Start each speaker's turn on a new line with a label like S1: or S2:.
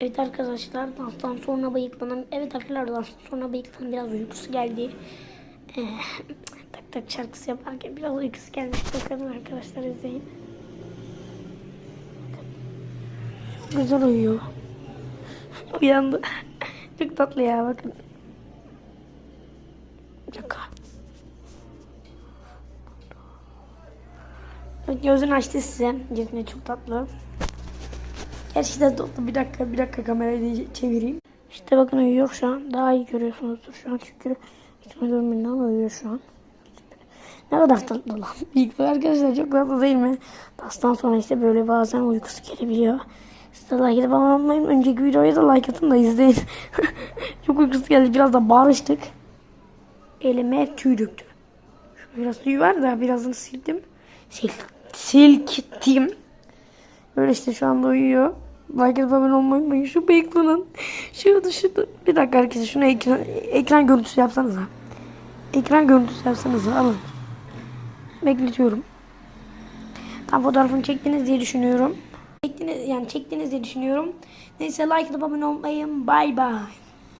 S1: Evet arkadaşlar danstan sonra bıyıklanan evet arkadaşlar danstan sonra bıyıklanan biraz uykusu geldi. Ee, tak tak şarkısı yaparken biraz uykusu gelmiş. Bakın arkadaşlar izleyin. Bakın. Güzel uyuyor. Uyandı. Çok tatlı ya bakın. Evet, Gözünü açtı size. Gözünü çok tatlı. Gerçekten tatlı. Bir dakika, bir dakika kamerayı çevireyim. İşte bakın uyuyor şu an. Daha iyi görüyorsunuzdur şu an çünkü ekran görünümünden uyuyor şu an. Ne kadar tatlı lan. İlk arkadaşlar çok tatlı değil mi? Dastan sonra işte böyle bazen uykusu gelebiliyor. Siz de like edip abone olmayın. Önceki videoya da like atın da izleyin. çok uykusu geldi. Biraz da bağırıştık. Elime tüy döktü. Şöyle biraz tüy var da birazını sildim. Sil, silkittim. Böyle işte şu anda uyuyor. Edip abone olmayı unutmayın. Şu bıyıklının. Şurada şurada. Bir dakika arkadaşlar şunu ekran, ekran görüntüsü yapsanıza. Ekran görüntüsü yapsanıza alın. Bekletiyorum. Tam fotoğrafını çektiniz diye düşünüyorum. Çektiniz yani çektiniz diye düşünüyorum. Neyse like edip abone olmayı. Bye bye.